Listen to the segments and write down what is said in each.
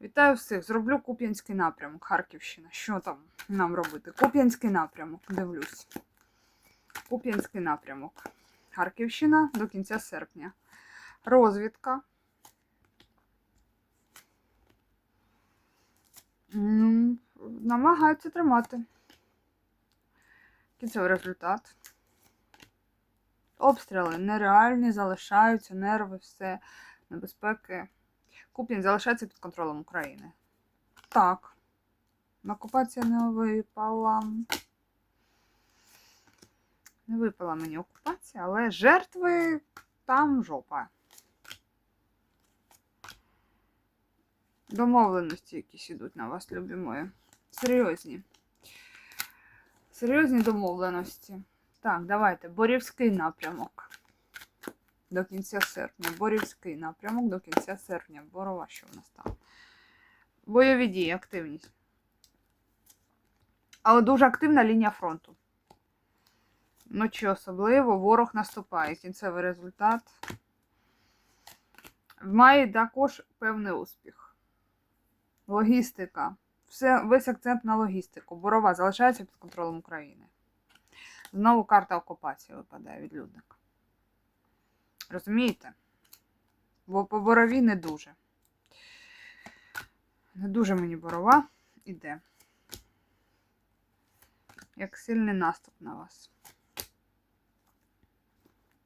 Вітаю всіх. Зроблю Куп'янський напрямок, Харківщина. Що там нам робити? Куп'янський напрямок, дивлюсь. Куп'янський напрямок. Харківщина до кінця серпня. Розвідка. Намагаються тримати. Кінцевий результат. Обстріли нереальні, залишаються, нерви, все, небезпеки. Куп'ян залишається під контролем України. Так. Окупація не випала. Не випала мені окупація, але жертви там жопа. Домовленості якісь ідуть на вас, любі мої. Серйозні. Серйозні домовленості. Так, давайте. Борівський напрямок. До кінця серпня. Борівський напрямок до кінця серпня. Борова, що в нас там? Бойові дії, активність. Але дуже активна лінія фронту. Ночі особливо ворог наступає. Кінцевий результат. Має також певний успіх. Логістика. Все, весь акцент на логістику. Борова залишається під контролем України. Знову карта окупації випадає від людника. Розумієте? Бо по борові не дуже. Не дуже мені борова іде. Як сильний наступ на вас.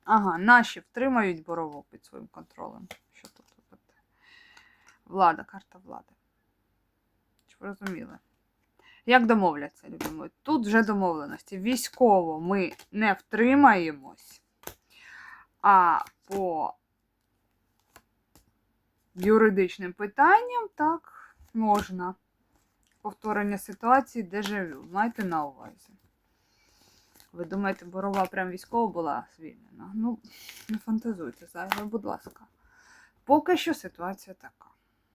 Ага, наші втримають борову під своїм контролем. Що тут? Влада, карта влади. Чи ви розуміли? Як домовляться, любимо? Тут вже домовленості. Військово ми не втримаємось, а по юридичним питанням так можна. Повторення ситуації дежавю. Майте на увазі. Ви думаєте, борова прям військово була звільнена? Ну, не фантазуйте зараз, будь ласка. Поки що ситуація така.